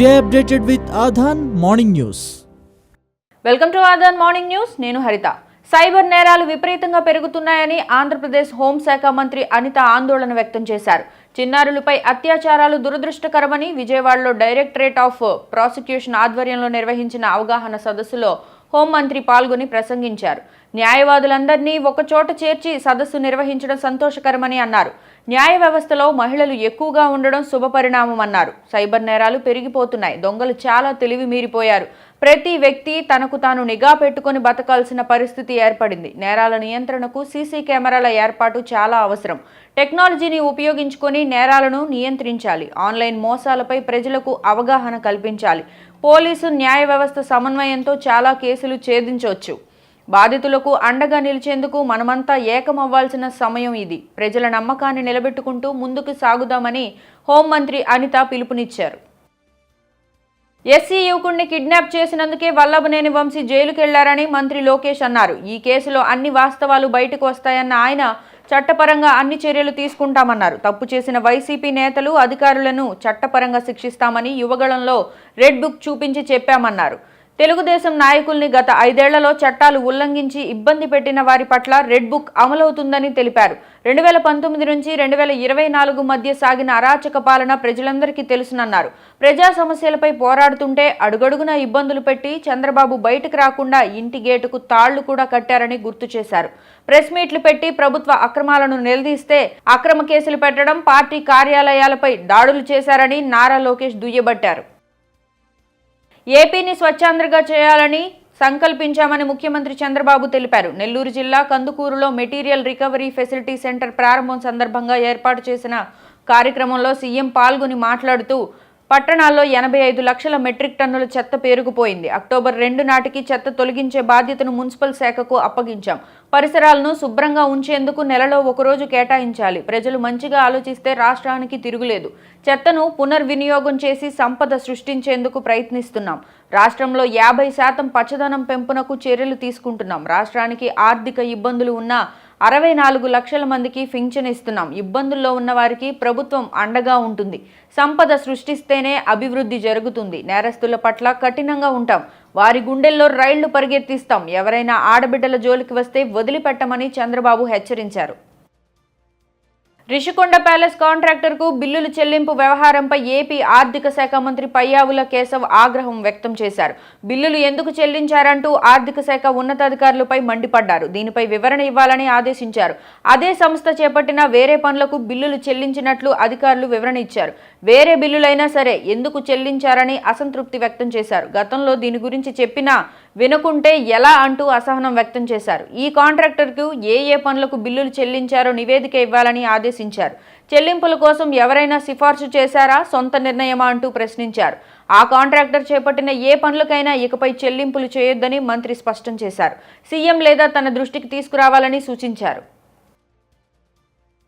Stay updated with Aadhan morning news welcome to Aadhan morning news నేను Haritha. Cyber నేరాలు విపరీతంగా పెరుగుతున్నాయని ఆంధ్రప్రదేశ్ హోంశాఖ మంత్రి అనిత ఆందోళన వ్యక్తం చేశారు. చిన్నారులపై అత్యాచారాలు దురదృష్టకరమని విజయవాడలో డైరెక్టరేట్ ఆఫ్ ప్రాసిక్యూషన్ ఆధ్వర్యంలో నిర్వహించిన అవగాహన సదస్సులో హోంమంత్రి పాల్గొని ప్రసంగించారు. న్యాయవాదులందరినీ ఒకచోట చేర్చి సదస్సు నిర్వహించడం సంతోషకరమని అన్నారు. న్యాయ వ్యవస్థలో మహిళలు ఎక్కువగా ఉండడం శుభపరిణామం అన్నారు సైబర్ నేరాలు పెరిగిపోతున్నాయి. దొంగలు చాలా తెలివి మీరిపోయారు. ప్రతి వ్యక్తి తనకు తాను నిఘా పెట్టుకొని బతకాల్సిన పరిస్థితి ఏర్పడింది. నేరాల నియంత్రణకు సీసీ కెమెరాల ఏర్పాటు చాలా అవసరం. టెక్నాలజీని ఉపయోగించుకొని నేరాలను నియంత్రించాలి. ఆన్లైన్ మోసాలపై ప్రజలకు అవగాహన కల్పించాలి. పోలీసు న్యాయ వ్యవస్థ సమన్వయంతో చాలా కేసులు ఛేదించవచ్చు బాధితులకు అండగా నిలిచేందుకు మనమంతా ఏకమవ్వాల్సిన సమయం ఇది. ప్రజల నమ్మకాన్ని నిలబెట్టుకుంటూ ముందుకు సాగుదామని హోంమంత్రి అనిత పిలుపునిచ్చారు. ఎస్సీ యువకుడిని కిడ్నాప్ చేసినందుకే వల్లభనేని వంశీ జైలుకెళ్ళారని మంత్రి లోకేష్ అన్నారు. ఈ కేసులో అన్ని వాస్తవాలు బయటకు వస్తాయన్న ఆయన చట్టపరంగా అన్ని చర్యలు తీసుకుంటామన్నారు. తప్పు చేసిన వైసీపీ నేతలు అధికారులను చట్టపరంగా శిక్షిస్తామని యువగళంలో రెడ్ బుక్ చూపించి చెప్పామన్నారు. తెలుగుదేశం నాయకుల్ని గత ఐదేళ్ళలో చట్టాలు ఉల్లంఘించి ఇబ్బంది పెట్టిన వారి పట్ల రెడ్ బుక్ అమలవుతుందని తెలిపారు. రెండు వేల పంతొమ్మిది నుంచి రెండు వేల ఇరవై నాలుగు మధ్య సాగిన అరాచక పాలన ప్రజలందరికీ తెలుసునన్నారు. ప్రజా సమస్యలపై పోరాడుతుంటే అడుగడుగున ఇబ్బందులు పెట్టి చంద్రబాబు బయటకు రాకుండా ఇంటి గేటుకు తాళ్ళు కూడా కట్టారని గుర్తు చేశారు. ప్రెస్ మీట్లు పెట్టి ప్రభుత్వ అక్రమాలను నిలదీస్తే అక్రమ కేసులు పెట్టడం పార్టీ కార్యాలయాలపై దాడులు చేశారని నారా లోకేష్ దుయ్యబట్టారు. ఏపీని స్వచ్ఛాంధ్రగా చేయాలని సంకల్పించామని ముఖ్యమంత్రి చంద్రబాబు తెలిపారు. నెల్లూరు జిల్లా కందుకూరులో మెటీరియల్ రికవరీ ఫెసిలిటీ సెంటర్ ప్రారంభం సందర్భంగా ఏర్పాటు చేసిన కార్యక్రమంలో సీఎం పాల్గొని మాట్లాడుతూ పట్టణాల్లో ఎనభై ఐదు లక్షల మెట్రిక్ టన్నుల చెత్త పేరుకుపోయింది. అక్టోబర్ రెండు నాటికి చెత్త తొలగించే బాధ్యతను మున్సిపల్ శాఖకు అప్పగించాం. పరిసరాలను శుభ్రంగా ఉంచేందుకు నెలలో ఒకరోజు కేటాయించాలి. ప్రజలు మంచిగా ఆలోచిస్తే రాష్ట్రానికి తిరుగులేదు. చెత్తను పునర్వినియోగం చేసి సంపద సృష్టించేందుకు ప్రయత్నిస్తున్నాం. రాష్ట్రంలో యాభై శాతం పచ్చదనం పెంపునకు చర్యలు తీసుకుంటున్నాం. రాష్ట్రానికి ఆర్థిక ఇబ్బందులు ఉన్నా అరవై నాలుగు లక్షల మందికి పింఛన్ ఇస్తున్నాం. ఇబ్బందుల్లో ఉన్న వారికి ప్రభుత్వం అండగా ఉంటుంది. సంపద సృష్టిస్తేనే అభివృద్ధి జరుగుతుంది. నేరస్తుల పట్ల కఠినంగా ఉంటాం. వారి గుండెల్లో రైళ్ళు పరిగెత్తిస్తాం. ఎవరైనా ఆడబిడ్డల జోలికి వస్తే వదిలిపెట్టమని చంద్రబాబు హెచ్చరించారు. రిషికొండ ప్యాలెస్ కాంట్రాక్టర్కు బిల్లులు చెల్లింపు వ్యవహారంపై ఏపీ ఆర్థిక శాఖ మంత్రి పయ్యావుల కేశవ్ ఆగ్రహం వ్యక్తం చేశారు. బిల్లులు ఎందుకు చెల్లించారంటూ ఆర్థిక శాఖ ఉన్నతాధికారులపై మండిపడ్డారు. దీనిపై వివరణ ఇవ్వాలని ఆదేశించారు. అదే సంస్థ చేపట్టిన వేరే పనులకు బిల్లులు చెల్లించినట్లు అధికారులు వివరణ ఇచ్చారు. వేరే బిల్లులైనా సరే ఎందుకు చెల్లించారని అసంతృప్తి వ్యక్తం చేశారు. గతంలో దీని గురించి చెప్పినా వినకుంటే ఎలా అంటూ అసహనం వ్యక్తం చేశారు. ఈ కాంట్రాక్టర్కు ఏ ఏ పనులకు బిల్లులు చెల్లించారో నివేదిక ఇవ్వాలని ఆదేశించారు. చెల్లింపుల కోసం ఎవరైనా సిఫార్సు చేశారా? సొంత నిర్ణయమా అంటూ ప్రశ్నించారు. ఆ కాంట్రాక్టర్ చేపట్టిన ఏ పనులకైనా ఇకపై చెల్లింపులు చేయొద్దని మంత్రి స్పష్టం చేశారు. సీఎం లేదా తన దృష్టికి తీసుకురావాలని సూచించారు.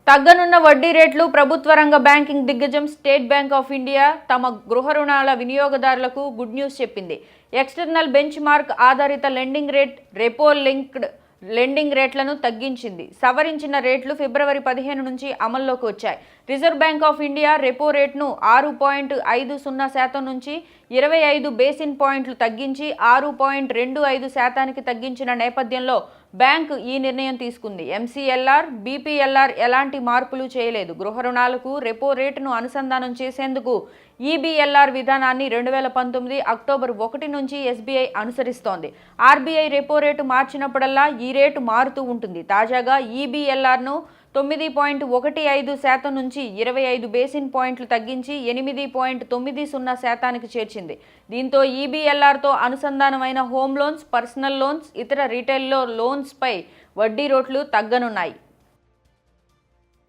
తగ్గనున్న వడ్డీ రేట్లు ప్రభుత్వ రంగ బ్యాంకింగ్ దిగ్గజం స్టేట్ బ్యాంక్ ఆఫ్ ఇండియా తమ గృహ రుణాల వినియోగదారులకు గుడ్ న్యూస్ చెప్పింది. ఎక్స్టర్నల్ బెంచ్ మార్క్ ఆధారిత lending rate repo linked lending రేట్లను తగ్గించింది. సవరించిన రేట్లు ఫిబ్రవరి పదిహేను నుంచి అమల్లోకి వచ్చాయి. Reserve Bank of India repo రేట్ను ఆరు పాయింట్ ఐదు సున్నా శాతం నుంచి ఇరవై ఐదు బేసిన్ పాయింట్లు తగ్గించి ఆరు పాయింట్ రెండు ఐదు శాతానికి తగ్గించిన నేపథ్యంలో బ్యాంకు ఈ నిర్ణయం తీసుకుంది. ఎంసీఎల్ఆర్ బీపీఎల్ఆర్ ఎలాంటి మార్పులు చేయలేదు. గృహ రుణాలకు రెపో రేటును అనుసంధానం చేసేందుకు ఈబీఎల్ఆర్ విధానాన్ని రెండు వేల పంతొమ్మిది అక్టోబర్ ఒకటి నుంచి ఎస్బీఐ అనుసరిస్తోంది. ఆర్బీఐ రెపో రేటు మార్చినప్పుడల్లా ఈ రేటు మారుతూ ఉంటుంది. తాజాగా ఈబీఎల్ఆర్ను తొమ్మిది పాయింట్ ఒకటి ఐదు శాతం నుంచి ఇరవై ఐదు బేసిన్ పాయింట్లు తగ్గించి ఎనిమిది పాయింట్ తొమ్మిది సున్నా శాతానికి చేర్చింది. దీంతో ఈబీఎల్ఆర్తో అనుసంధానమైన హోమ్ లోన్స్ పర్సనల్ లోన్స్ ఇతర రీటైల్లో లోన్స్పై వడ్డీ రేట్లు తగ్గనున్నాయి.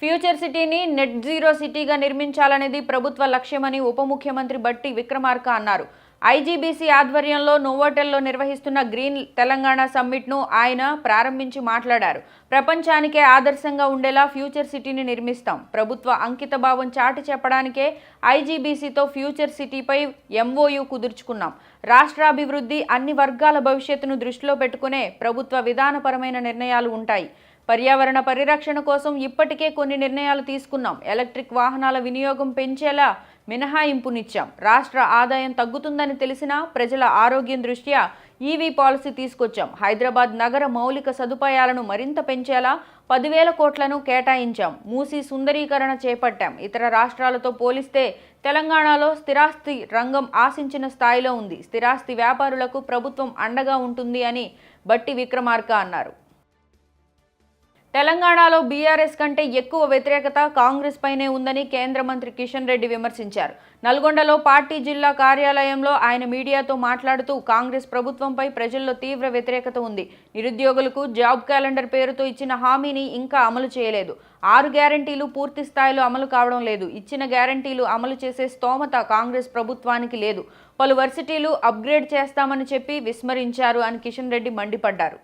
ఫ్యూచర్ సిటీని నెట్ జీరో సిటీగా నిర్మించాలనేది ప్రభుత్వ లక్ష్యమని ఉప ముఖ్యమంత్రి బట్టి విక్రమార్క అన్నారు. ఐజీబీసీ ఆధ్వర్యంలో నోవోటెల్లో నిర్వహిస్తున్న గ్రీన్ తెలంగాణ సమ్మిట్ను ఆయన ప్రారంభించి మాట్లాడారు. ప్రపంచానికే ఆదర్శంగా ఉండేలా ఫ్యూచర్ సిటీని నిర్మిస్తాం. ప్రభుత్వ అంకితభావం చాటి చెప్పడానికే ఐజీబీసీతో ఫ్యూచర్ సిటీపై ఎంఓయు కుదుర్చుకున్నాం. రాష్ట్రాభివృద్ధి అన్ని వర్గాల భవిష్యత్తును దృష్టిలో పెట్టుకునే ప్రభుత్వ విధానపరమైన నిర్ణయాలు ఉంటాయి. పర్యావరణ పరిరక్షణ కోసం ఇప్పటికే కొన్ని నిర్ణయాలు తీసుకున్నాం. ఎలక్ట్రిక్ వాహనాల వినియోగం పెంచేలా మినహాయింపునిచ్చాం. రాష్ట్ర ఆదాయం తగ్గుతుందని తెలిసినా ప్రజల ఆరోగ్యం దృష్ట్యా ఈవీ పాలసీ తీసుకొచ్చాం. హైదరాబాద్ నగర మౌలిక సదుపాయాలను మరింత పెంచేలా పదివేల కోట్లను కేటాయించాం. మూసి సుందరీకరణ చేపట్టాం. ఇతర రాష్ట్రాలతో పోలిస్తే తెలంగాణలో స్థిరాస్తి రంగం ఆశించిన స్థాయిలో ఉంది. స్థిరాస్తి వ్యాపారులకు ప్రభుత్వం అండగా ఉంటుంది అని బట్టి విక్రమార్క అన్నారు. తెలంగాణలో బీఆర్ఎస్ కంటే ఎక్కువ వ్యతిరేకత కాంగ్రెస్ పైనే ఉందని కేంద్ర మంత్రి కిషన్ రెడ్డి విమర్శించారు. నల్గొండలో పార్టీ జిల్లా కార్యాలయంలో ఆయన మీడియాతో మాట్లాడుతూ కాంగ్రెస్ ప్రభుత్వంపై ప్రజల్లో తీవ్ర వ్యతిరేకత ఉంది. నిరుద్యోగులకు జాబ్ క్యాలెండర్ పేరుతో ఇచ్చిన హామీని ఇంకా అమలు చేయలేదు. ఆరు గ్యారంటీలు పూర్తి స్థాయిలో అమలు కావడం లేదు. ఇచ్చిన గ్యారంటీలు అమలు చేసే స్తోమత కాంగ్రెస్ ప్రభుత్వానికి లేదు. పలు వర్సిటీలు అప్గ్రేడ్ చేస్తామని చెప్పి విస్మరించారు అని కిషన్ రెడ్డి మండిపడ్డారు.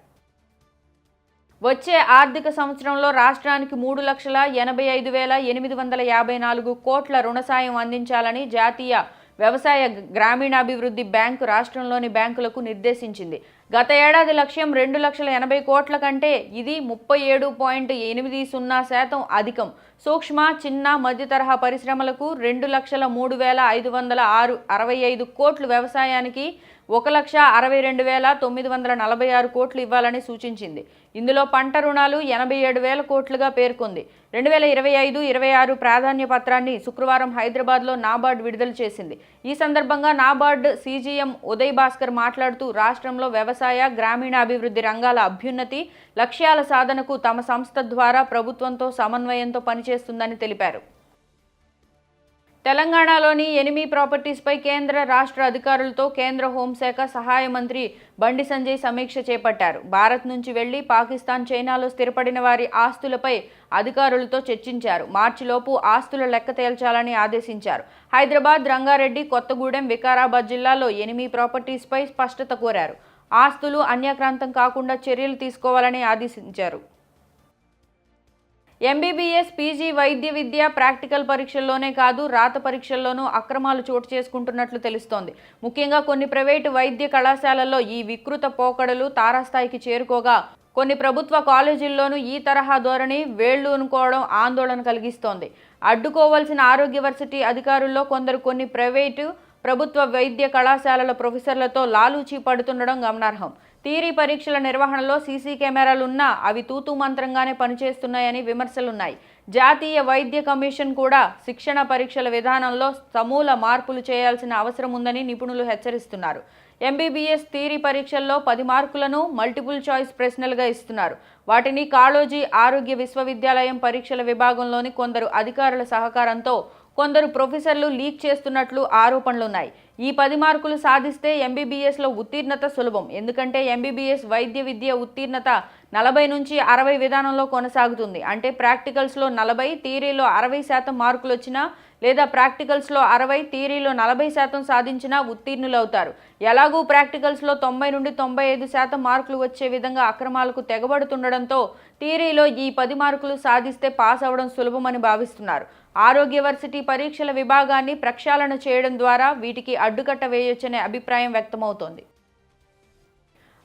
వచ్చే ఆర్థిక సంవత్సరంలో రాష్ట్రానికి మూడు లక్షల ఎనభై ఐదు వేల ఎనిమిది వందల యాభై నాలుగు కోట్ల రుణ సాయం అందించాలని జాతీయ వ్యవసాయ గ్రామీణాభివృద్ధి బ్యాంకు రాష్ట్రంలోని బ్యాంకులకు నిర్దేశించింది. గత ఏడాది లక్ష్యం రెండు లక్షల ఎనభై కోట్ల కంటే ఇది ముప్పై ఏడు పాయింట్ ఎనిమిది సున్నా శాతం అధికం. సూక్ష్మ చిన్న మధ్య తరహా పరిశ్రమలకు రెండు లక్షల మూడు వేల ఐదు వందల ఆరు అరవై ఐదు కోట్లు వ్యవసాయానికి ఒక లక్ష అరవై రెండు వేల తొమ్మిది వందల నలభై ఆరు కోట్లు ఇవ్వాలని సూచించింది. ఇందులో పంట రుణాలు ఎనభై ఏడు వేల కోట్లుగా పేర్కొంది. రెండు వేల ఇరవై ఐదు ఇరవై ఆరు ప్రాధాన్య పత్రాన్ని శుక్రవారం హైదరాబాద్లో నాబార్డ్ విడుదల చేసింది. ఈ సందర్భంగా నాబార్డ్ సీజీఎం ఉదయ్ భాస్కర్ మాట్లాడుతూ రాష్ట్రంలో వ్యవసాయ గ్రామీణాభివృద్ధి రంగాల అభ్యున్నతి లక్ష్యాల సాధనకు తమ సంస్థ ద్వారా ప్రభుత్వంతో సమన్వయంతో పనిచేస్తుందని తెలిపారు. తెలంగాణలోని ఎనిమి ప్రాపర్టీస్పై కేంద్ర రాష్ట్ర అధికారులతో కేంద్ర హోంశాఖ సహాయ మంత్రి బండి సంజయ్ సమీక్ష చేపట్టారు. భారత్ నుంచి వెళ్ళి పాకిస్తాన్ చైనాలో స్థిరపడిన వారి ఆస్తులపై అధికారులతో చర్చించారు. మార్చిలోపు ఆస్తుల లెక్క తేల్చాలని ఆదేశించారు. హైదరాబాద్ రంగారెడ్డి కొత్తగూడెం వికారాబాద్ జిల్లాలో ఎనిమి ప్రాపర్టీస్పై స్పష్టత కోరారు. ఆస్తులు అన్యాక్రాంతం కాకుండా చర్యలు తీసుకోవాలని ఆదేశించారు. ఎంబీబీఎస్ పీజీ వైద్య విద్య ప్రాక్టికల్ పరీక్షల్లోనే కాదు రాత పరీక్షల్లోనూ అక్రమాలు చోటు చేసుకుంటున్నట్లు తెలుస్తోంది. ముఖ్యంగా కొన్ని ప్రైవేటు వైద్య కళాశాలల్లో ఈ వికృత పోకడలు తారాస్థాయికి చేరుకోగా కొన్ని ప్రభుత్వ కాలేజీల్లోనూ ఈ తరహా ధోరణి వేళ్ళూనుకోవడం ఆందోళన కలిగిస్తోంది. అడ్డుకోవాల్సిన ఆరోగ్య వర్సిటీ అధికారుల్లో కొందరు కొన్ని ప్రైవేటు ప్రభుత్వ వైద్య కళాశాలల ప్రొఫెసర్లతో లాలూచీ పడుతుండడం గమనార్హం. థియరీ పరీక్షల నిర్వహణలో సీసీ కెమెరాలున్నా అవి తూతూ మంత్రంగానే పనిచేస్తున్నాయని విమర్శలున్నాయి. జాతీయ వైద్య కమిషన్ కూడా శిక్షణ పరీక్షల విధానంలో సమూల మార్పులు చేయాల్సిన అవసరం ఉందని నిపుణులు హెచ్చరిస్తున్నారు. ఎంబీబీఎస్ థియరీ పరీక్షల్లో పది మార్కులను మల్టిపుల్ చాయిస్ ప్రశ్నలుగా ఇస్తున్నారు. వాటిని కాళోజీ ఆరోగ్య విశ్వవిద్యాలయం పరీక్షల విభాగంలోని కొందరు అధికారుల సహకారంతో కొందరు ప్రొఫెసర్లు లీక్ చేస్తున్నట్లు ఆరోపణలున్నాయి. ఈ పది మార్కులు సాధిస్తే ఎంబీబీఎస్లో ఉత్తీర్ణత సులభం. ఎందుకంటే ఎంబీబీఎస్ వైద్య విద్య ఉత్తీర్ణత నలభై నుంచి అరవై విధానంలో కొనసాగుతుంది. అంటే ప్రాక్టికల్స్లో నలభై థియరీలో అరవై శాతం మార్కులు వచ్చినా లేదా ప్రాక్టికల్స్లో అరవై థియరీలో నలభై శాతం సాధించినా ఉత్తీర్ణులవుతారు. ఎలాగూ ప్రాక్టికల్స్లో తొంభై నుండి తొంభై ఐదు శాతం మార్కులు వచ్చే విధంగా అక్రమాలకు తెగబడుతుండడంతో థియరీలో ఈ పది మార్కులు సాధిస్తే పాస్ అవ్వడం సులభమని భావిస్తున్నారు. ఆరోగ్య వర్సిటీ పరీక్షల విభాగాన్ని ప్రక్షాళన చేయడం ద్వారా వీటికి అడ్డుకట్ట వేయొచ్చనే అభిప్రాయం వ్యక్తమవుతోంది.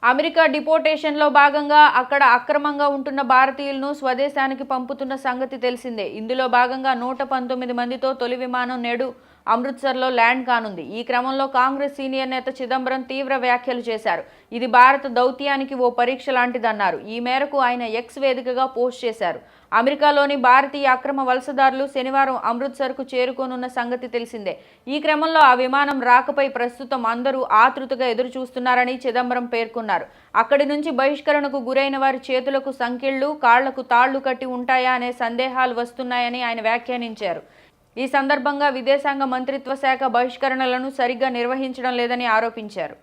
అమెరికా డిపోటేషన్లో భాగంగా అక్కడ అక్రమంగా ఉంటున్న భారతీయులను స్వదేశానికి పంపుతున్న సంగతి తెలిసిందే. ఇందులో భాగంగా నూట పంతొమ్మిది మందితో తొలి విమానం నేడు అమృత్సర్లో ల్యాండ్ కానుంది. ఈ క్రమంలో కాంగ్రెస్ సీనియర్ నేత చిదంబరం తీవ్ర వ్యాఖ్యలు చేశారు. ఇది భారత దౌత్యానికి ఓ పరీక్ష లాంటిదన్నారు. ఈ మేరకు ఆయన ఎక్స్ వేదికగా పోస్ట్ చేశారు. అమెరికాలోని భారతీయ అక్రమ వలసదారులు శనివారం అమృత్సర్కు చేరుకోనున్న సంగతి తెలిసిందే. ఈ క్రమంలో ఆ విమానం రాకపై ప్రస్తుతం అందరూ ఆతృతగా ఎదురు చూస్తున్నారని చిదంబరం పేర్కొన్నారు. అక్కడి నుంచి బహిష్కరణకు గురైన వారి చేతులకు సంకెళ్ళు కాళ్ళకు తాళ్ళు కట్టి ఉంటాయా అనే సందేహాలు వస్తున్నాయని ఆయన వ్యాఖ్యానించారు. ఈ సందర్భంగా విదేశాంగ మంత్రిత్వ శాఖ బహిష్కరణలను సరిగ్గా నిర్వహించడం లేదని ఆరోపించారు.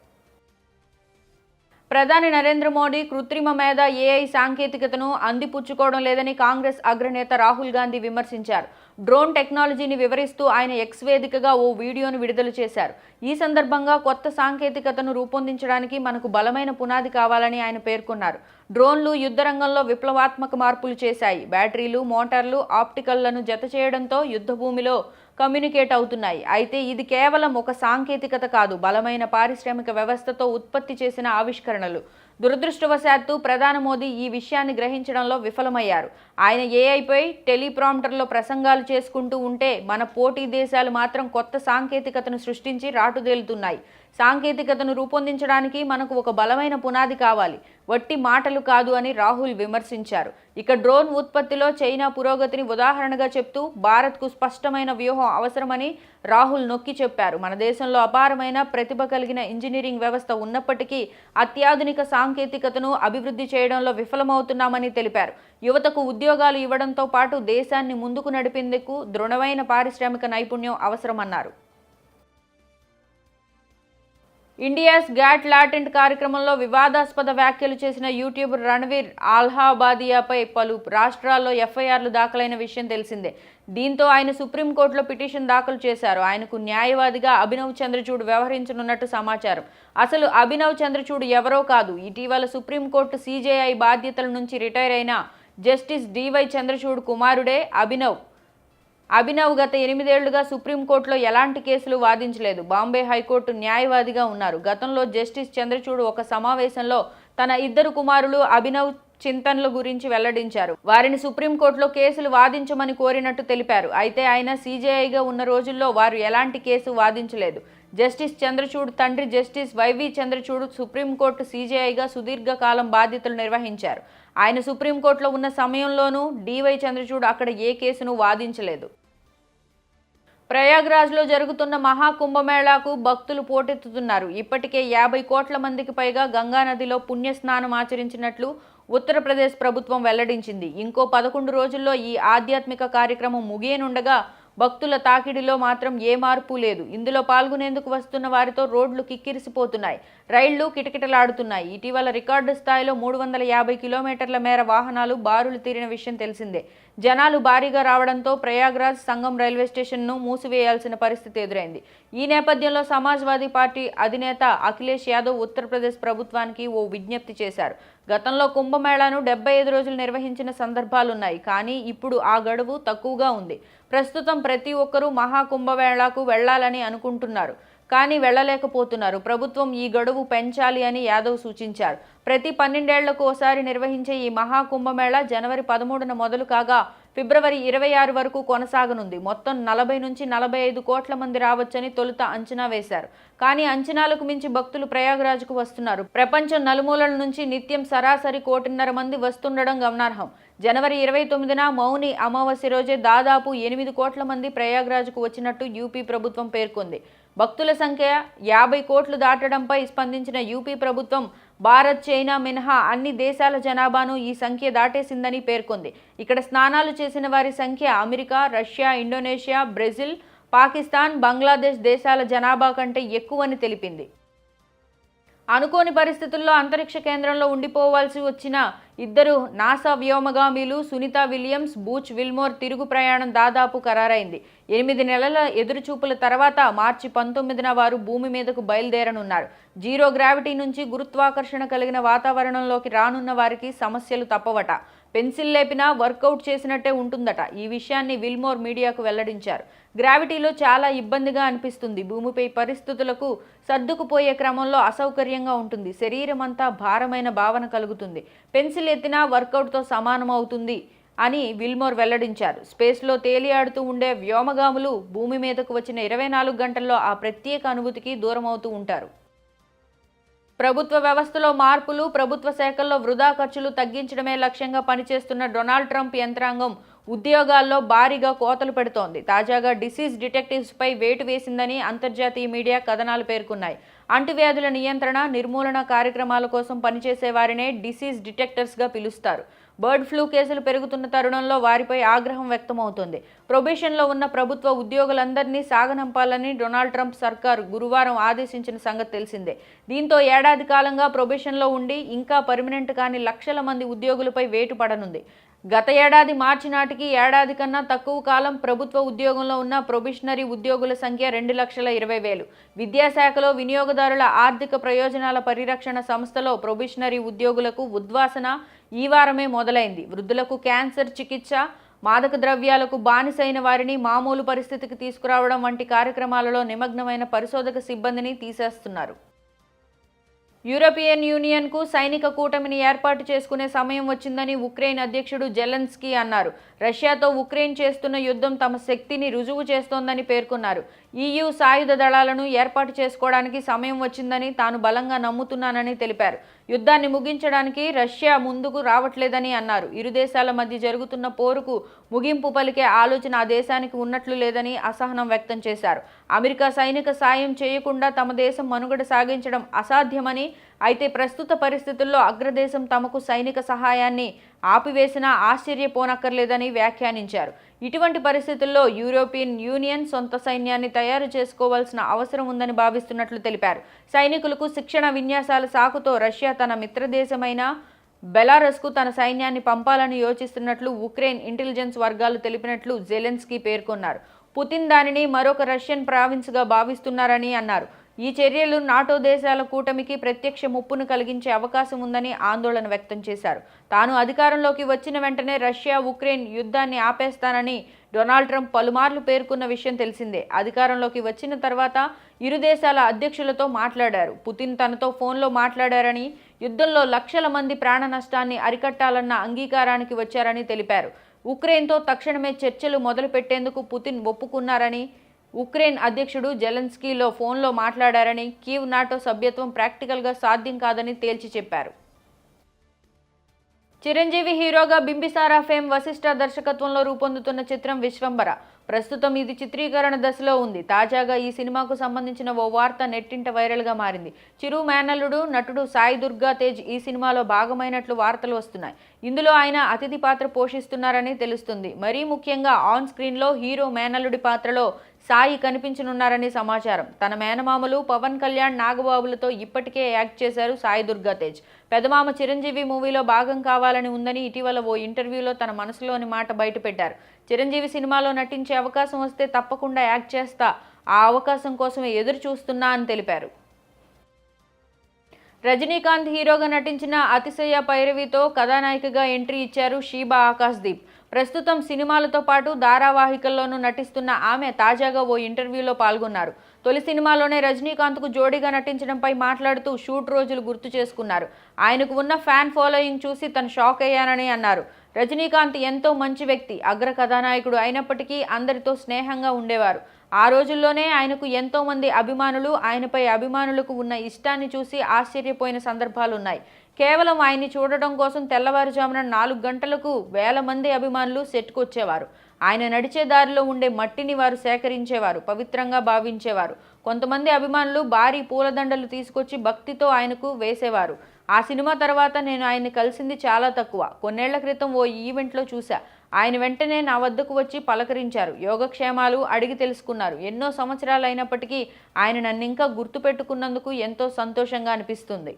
ప్రధాని నరేంద్ర మోడీ కృత్రిమ మేధ ఏఐ సాంకేతికతను అందిపుచ్చుకోవడం లేదని కాంగ్రెస్ అగ్రనేత రాహుల్ గాంధీ విమర్శించారు. డ్రోన్ టెక్నాలజీని వివరిస్తూ ఆయన ఎక్స్ వేదికగా ఓ వీడియోను విడుదల చేశారు. ఈ సందర్భంగా కొత్త సాంకేతికతను రూపొందించడానికి మనకు బలమైన పునాది కావాలని ఆయన పేర్కొన్నారు. డ్రోన్లు యుద్ధ రంగంలో విప్లవాత్మక మార్పులు చేశాయి. బ్యాటరీలు మోటార్లు ఆప్టికల్లను జత చేయడంతో యుద్ధ భూమిలో కమ్యూనికేట్ అవుతున్నాయి. అయితే ఇది కేవలం ఒక సాంకేతికత కాదు బలమైన పారిశ్రామిక వ్యవస్థతో ఉత్పత్తి చేసిన ఆవిష్కరణలు. దురదృష్టవశాత్తు ప్రధాని మోదీ ఈ విషయాన్ని గ్రహించడంలో విఫలమయ్యారు. ఆయన ఏఐపై టెలిప్రాంప్టర్లో ప్రసంగాలు చేసుకుంటూ ఉంటే మన పోటీ దేశాలు మాత్రం కొత్త సాంకేతికతను సృష్టించి రాటుదేలుతున్నాయి. సాంకేతికతను రూపొందించడానికి మనకు ఒక బలమైన పునాది కావాలి. వట్టి మాటలు కాదు అని రాహుల్ విమర్శించారు. ఇక డ్రోన్ ఉత్పత్తిలో చైనా పురోగతిని ఉదాహరణగా చెప్తూ భారత్కు స్పష్టమైన వ్యూహం అవసరమని రాహుల్ నొక్కి చెప్పారు. మన దేశంలో అపారమైన ప్రతిభ కలిగిన ఇంజనీరింగ్ వ్యవస్థ ఉన్నప్పటికీ అత్యాధునిక సాంకేతికతను అభివృద్ధి చేయడంలో విఫలమవుతున్నామని తెలిపారు. యువతకు ఉద్యోగాలు ఇవ్వడంతో పాటు దేశాన్ని ముందుకు నడిపేందుకు దృఢమైన పారిశ్రామిక నైపుణ్యం అవసరమన్నారు. ఇండియాస్ గ్యాట్ లాటెంట్ కార్యక్రమంలో వివాదాస్పద వ్యాఖ్యలు చేసిన యూట్యూబర్ రణవీర్ ఆల్హాబాదియాపై పలు రాష్ట్రాల్లో ఎఫ్ఐఆర్లు దాఖలైన విషయం తెలిసిందే. దీంతో ఆయన సుప్రీంకోర్టులో పిటిషన్ దాఖలు చేశారు. ఆయనకు న్యాయవాదిగా అభినవ్ చంద్రచూడ్ వ్యవహరించనున్నట్టు సమాచారం. అసలు అభినవ్ చంద్రచూడ్ ఎవరో కాదు. ఇటీవల సుప్రీంకోర్టు సీజేఐ బాధ్యతల నుంచి రిటైర్ అయిన జస్టిస్ డివై చంద్రచూడ్ కుమారుడే అభినవ్. అభినవ్ గత ఎనిమిదేళ్ళుగా సుప్రీంకోర్టులో ఎలాంటి కేసులు వాదించలేదు. బాంబే హైకోర్టు న్యాయవాదిగా ఉన్నారు. గతంలో జస్టిస్ చంద్రచూడ్ ఒక సమావేశంలో తన ఇద్దరు కుమారులు అభినవ్ చింతన్ల గురించి వెల్లడించారు. వారిని సుప్రీంకోర్టులో కేసులు వాదించమని కోరినట్టు తెలిపారు. అయితే ఆయన సీజేఐగా ఉన్న రోజుల్లో వారు ఎలాంటి కేసు వాదించలేదు. జస్టిస్ చంద్రచూడ్ తండ్రి justice Y V Chandrachud supreme court సీజేఐగా సుదీర్ఘకాలం బాధ్యతలు నిర్వహించారు. ఆయన సుప్రీంకోర్టులో ఉన్న సమయంలోనూ డివై చంద్రచూడ్ అక్కడ ఏ కేసును వాదించలేదు. ప్రయాగ్రాజ్లో జరుగుతున్న మహాకుంభమేళాకు భక్తులు పోటెత్తుతున్నారు. ఇప్పటికే యాభై కోట్ల మందికి పైగా గంగానదిలో పుణ్యస్నానం ఆచరించినట్లు ఉత్తరప్రదేశ్ ప్రభుత్వం వెల్లడించింది. ఇంకో పదకొండు రోజుల్లో ఈ ఆధ్యాత్మిక కార్యక్రమం ముగియనుండగా భక్తుల తాకిడిలో మాత్రం ఏ మార్పు లేదు. ఇందులో పాల్గొనేందుకు వస్తున్న వారితో రోడ్లు కిక్కిరిసిపోతున్నాయి. రైళ్ళు కిటకిటలాడుతున్నాయి. ఇటీవల రికార్డు స్థాయిలో మూడు వందల యాభై కిలోమీటర్ల మేర వాహనాలు బారులు తీరిన విషయం తెలిసిందే. జనాలు భారీగా రావడంతో ప్రయాగ్రాజ్ సంఘం రైల్వే స్టేషన్ను మూసివేయాల్సిన పరిస్థితి ఎదురైంది. ఈ నేపథ్యంలో సమాజ్వాదీ పార్టీ అధినేత అఖిలేష్ యాదవ్ ఉత్తరప్రదేశ్ ప్రభుత్వానికి ఓ విజ్ఞప్తి చేశారు. గతంలో కుంభమేళాను డెబ్బై ఐదు రోజులు నిర్వహించిన సందర్భాలున్నాయి కానీ ఇప్పుడు ఆ గడువు తక్కువగా ఉంది. ప్రస్తుతం ప్రతి ఒక్కరూ మహాకుంభమేళాకు వెళ్ళాలని అనుకుంటున్నారు కానీ వెళ్ళలేకపోతున్నారు ప్రభుత్వం ఈ గడువు పెంచాలి అని యాదవ్ సూచించారు. ప్రతి పన్నెండేళ్ళకు ఓసారి నిర్వహించే ఈ మహాకుంభమేళా జనవరి పదమూడున మొదలు కాగా ఫిబ్రవరి ఇరవై ఆరు వరకు కొనసాగనుంది. మొత్తం నలభై నుంచి నలభై ఐదు కోట్ల మంది రావచ్చని తొలుత అంచనా వేశారు. కానీ అంచనాలకు మించి భక్తులు ప్రయాగరాజ్కు వస్తున్నారు. ప్రపంచం నలుమూలల నుంచి నిత్యం సరాసరి కోటిన్నర మంది వస్తుండడం గమనార్హం. జనవరి ఇరవై తొమ్మిదిన మౌని అమావాస్య రోజే దాదాపు ఎనిమిది కోట్ల మంది ప్రయాగ్రాజ్కు వచ్చినట్టు యూపీ ప్రభుత్వం పేర్కొంది. భక్తుల సంఖ్య యాభై కోట్లు దాటడంపై స్పందించిన యూపీ ప్రభుత్వం భారత్ చైనా మినహా అన్ని దేశాల జనాభాను ఈ సంఖ్య దాటేసిందని పేర్కొంది. ఇక్కడ స్నానాలు చేసిన వారి సంఖ్య America Russia Indonesia Brazil Pakistan Bangladesh దేశాల జనాభా కంటే ఎక్కువని తెలిపింది. అనుకోని పరిస్థితుల్లో అంతరిక్ష కేంద్రంలో ఉండిపోవాల్సి వచ్చిన ఇద్దరు నాసా వ్యోమగామీలు సునీత విలియమ్స్ బూచ్ విల్మోర్ తిరుగు ప్రయాణం దాదాపు ఖరారైంది. ఎనిమిది నెలల ఎదురుచూపుల తర్వాత మార్చి పంతొమ్మిదిన వారు భూమి మీదకు బయలుదేరనున్నారు. జీరో గ్రావిటీ నుంచి గురుత్వాకర్షణ కలిగిన వాతావరణంలోకి రానున్న వారికి సమస్యలు తప్పవట. పెన్సిల్ లేపినా వర్కౌట్ చేసినట్టే ఉంటుందట. ఈ విషయాన్ని విల్మోర్ మీడియాకు వెల్లడించారు. గ్రావిటీలో చాలా ఇబ్బందిగా అనిపిస్తుంది. భూమిపై పరిస్థితులకు సర్దుకుపోయే క్రమంలో అసౌకర్యంగా ఉంటుంది. శరీరం అంతా భారమైన భావన కలుగుతుంది. పెన్సిల్ ఎత్తినా వర్కౌట్తో సమానం అవుతుంది అని విల్మోర్ వెల్లడించారు. స్పేస్లో తేలియాడుతూ ఉండే వ్యోమగాములు భూమి మీదకు వచ్చిన ఇరవై నాలుగు గంటల్లో ఆ ప్రత్యేక అనుభూతికి దూరం అవుతూ ఉంటారు. ప్రభుత్వ వ్యవస్థలో మార్పులు ప్రభుత్వ శాఖల్లో వృధా ఖర్చులు తగ్గించడమే లక్ష్యంగా పనిచేస్తున్న డొనాల్డ్ ట్రంప్ యంత్రాంగం ఉద్యోగాల్లో భారీగా కోతలు పెడుతోంది. తాజాగా డిసీజ్ డిటెక్టివ్స్పై వేటు వేసిందని అంతర్జాతీయ మీడియా కథనాలు పేర్కొన్నాయి. అంటువ్యాధుల నియంత్రణ నిర్మూలన కార్యక్రమాల కోసం పనిచేసే వారినే డిసీజ్ డిటెక్టర్స్గా పిలుస్తారు. బర్డ్ ఫ్లూ కేసులు పెరుగుతున్న తరుణంలో వారిపై ఆగ్రహం వ్యక్తమవుతోంది. ప్రొబేషన్లో ఉన్న ప్రభుత్వ ఉద్యోగులందరినీ సాగనంపాలని డొనాల్డ్ ట్రంప్ సర్కార్ గురువారం ఆదేశించిన సంగతి తెలిసిందే. దీంతో ఏడాది కాలంగా ప్రొబేషన్లో ఉండి ఇంకా పర్మనెంట్ కాని లక్షల మంది ఉద్యోగులపై వేటు పడనుంది. గత ఏడాది మార్చి నాటికి ఏడాది కన్నా తక్కువ కాలం ప్రభుత్వ ఉద్యోగంలో ఉన్న ప్రొబిషనరీ ఉద్యోగుల సంఖ్య రెండు లక్షల ఇరవై వేలు. విద్యాశాఖలో వినియోగదారుల ఆర్థిక ప్రయోజనాల పరిరక్షణ సంస్థలో ప్రొబిషనరీ ఉద్యోగులకు ఉద్వాసన ఈ వారమే మొదలైంది. వృద్ధులకు క్యాన్సర్ చికిత్స మాదక ద్రవ్యాలకు బానిసైన వారిని మామూలు పరిస్థితికి తీసుకురావడం వంటి కార్యక్రమాలలో నిమగ్నమైన పరిశోధక సిబ్బందిని తీసేస్తున్నారు. యూరోపియన్ యూనియన్కు సైనిక కూటమిని ఏర్పాటు చేసుకునే సమయం వచ్చిందని ఉక్రెయిన్ అధ్యక్షుడు జెలెన్స్కీ అన్నారు. రష్యాతో ఉక్రెయిన్ చేస్తున్న యుద్ధం తమ శక్తిని రుజువు చేస్తోందని పేర్కొన్నారు. ఈయూ సాయుధ దళాలను ఏర్పాటు చేసుకోవడానికి సమయం వచ్చిందని తాను బలంగా నమ్ముతున్నానని తెలిపారు. యుద్ధాన్ని ముగించడానికి రష్యా ముందుకు రావట్లేదని అన్నారు. ఇరు దేశాల మధ్య జరుగుతున్న పోరుకు ముగింపు పలికే ఆలోచన ఆ దేశానికి ఉన్నట్లు లేదని అసహనం వ్యక్తం చేశారు. అమెరికా సైనిక సాయం చేయకుండా తమ దేశం మనుగడ సాగించడం అసాధ్యమని అయితే ప్రస్తుత పరిస్థితుల్లో అగ్రదేశం తమకు సైనిక సహాయాన్ని ఆపివేసినా ఆశ్చర్యపోనక్కర్లేదని వ్యాఖ్యానించారు. ఇటువంటి పరిస్థితుల్లో యూరోపియన్ యూనియన్ సొంత సైన్యాన్ని తయారు చేసుకోవాల్సిన అవసరం ఉందని భావిస్తున్నట్లు తెలిపారు. సైనికులకు శిక్షణ విన్యాసాల సాకుతో రష్యా తన మిత్రదేశమైన బెలారస్కు తన సైన్యాన్ని పంపాలని యోచిస్తున్నట్లు ఉక్రెయిన్ ఇంటెలిజెన్స్ వర్గాలు తెలిపినట్లు జెలెన్స్కీ పేర్కొన్నారు. పుతిన్ దానిని మరొక రష్యన్ ప్రావిన్స్గా భావిస్తున్నారని అన్నారు. ఈ చర్యలు నాటో దేశాల కూటమికి ప్రత్యక్ష ముప్పును కలిగించే అవకాశం ఉందని ఆందోళన వ్యక్తం చేశారు. తాను అధికారంలోకి వచ్చిన వెంటనే రష్యా ఉక్రెయిన్ యుద్ధాన్ని ఆపేస్తానని డొనాల్డ్ ట్రంప్ పలుమార్లు పేర్కొన్న విషయం తెలిసిందే. అధికారంలోకి వచ్చిన తర్వాత ఇరు దేశాల అధ్యక్షులతో మాట్లాడారు. పుతిన్ తనతో ఫోన్లో మాట్లాడారని యుద్ధంలో లక్షల మంది ప్రాణ నష్టాన్ని అరికట్టాలన్న అంగీకారానికి వచ్చారని తెలిపారు. ఉక్రెయిన్తో తక్షణమే చర్చలు మొదలుపెట్టేందుకు పుతిన్ ఒప్పుకున్నారని ఉక్రెయిన్ అధ్యక్షుడు జెలెన్స్కీలో ఫోన్లో మాట్లాడారని కీవ్ నాటో సభ్యత్వం ప్రాక్టికల్గా సాధ్యం కాదని తేల్చి చెప్పారు. చిరంజీవి హీరోగా బింబిసారా ఫేమ్ వశిష్ఠ దర్శకత్వంలో రూపొందుతున్న చిత్రం విశ్వంబర ప్రస్తుతం ఇది చిత్రీకరణ దశలో ఉంది. తాజాగా ఈ సినిమాకు సంబంధించిన ఓ వార్త నెట్టింట వైరల్గా మారింది. చిరు మేనల్లుడు నటుడు సాయి దుర్గా తేజ్ ఈ సినిమాలో భాగమైనట్లు వార్తలు వస్తున్నాయి. ఇందులో ఆయన అతిథి పాత్ర పోషిస్తున్నారని తెలుస్తుంది. మరీ ముఖ్యంగా ఆన్ స్క్రీన్లో హీరో మేనల్లుడి పాత్రలో సాయి కనిపించనున్నారని సమాచారం. తన మేనమామలు పవన్ కళ్యాణ్ నాగబాబులతో ఇప్పటికే యాక్ట్ చేశారు సాయి దుర్గా తేజ్. పెదమామ చిరంజీవి మూవీలో భాగం కావాలని ఉందని ఇటీవల ఓ ఇంటర్వ్యూలో తన మనసులోని మాట బయటపెట్టారు. చిరంజీవి సినిమాలో నటించే అవకాశం వస్తే తప్పకుండా యాక్ట్ చేస్తా ఆ అవకాశం కోసమే ఎదురు చూస్తున్నా అని తెలిపారు. రజనీకాంత్ హీరోగా నటించిన అతిశయ పైరవితో కథానాయికగా ఎంట్రీ ఇచ్చారు షీబా ఆకాశ్దీప్. ప్రస్తుతం సినిమాలతో పాటు ధారావాహికల్లోనూ నటిస్తున్న ఆమె తాజాగా ఓ ఇంటర్వ్యూలో పాల్గొన్నారు. తొలి సినిమాలోనే రజనీకాంత్కు జోడీగా నటించడంపై మాట్లాడుతూ షూట్ రోజులు గుర్తు చేసుకున్నారు. ఆయనకు ఉన్న ఫ్యాన్ ఫాలోయింగ్ చూసి తను షాక్ అయ్యానని అన్నారు. రజనీకాంత్ ఎంతో మంచి వ్యక్తి అగ్ర కథానాయకుడు అయినప్పటికీ అందరితో స్నేహంగా ఉండేవారు. ఆ రోజుల్లోనే ఆయనకు ఎంతో మంది అభిమానులు ఆయనపై అభిమానులకు ఉన్న ఇష్టాన్ని చూసి ఆశ్చర్యపోయిన సందర్భాలున్నాయి. కేవలం ఆయన్ని చూడడం కోసం తెల్లవారుజామున నాలుగు గంటలకు వేల మంది అభిమానులు సెట్కు వచ్చేవారు ఆయన నడిచే దారిలో ఉండే మట్టిని వారు సేకరించేవారు పవిత్రంగా భావించేవారు. కొంతమంది అభిమానులు భారీ పూలదండలు తీసుకొచ్చి భక్తితో ఆయనకు వేసేవారు. ఆ సినిమా తర్వాత నేను ఆయన్ని కలిసింది చాలా తక్కువ. కొన్నేళ్ళ క్రితం ఓ ఈవెంట్లో చూశా. ఆయన వెంటనే నా వద్దకు వచ్చి పలకరించారు. యోగక్షేమాలు అడిగి తెలుసుకున్నారు. ఎన్నో సంవత్సరాలు అయినప్పటికీ ఆయన నన్ను ఇంకా గుర్తుపెట్టుకున్నందుకు ఎంతో సంతోషంగా అనిపిస్తుంది.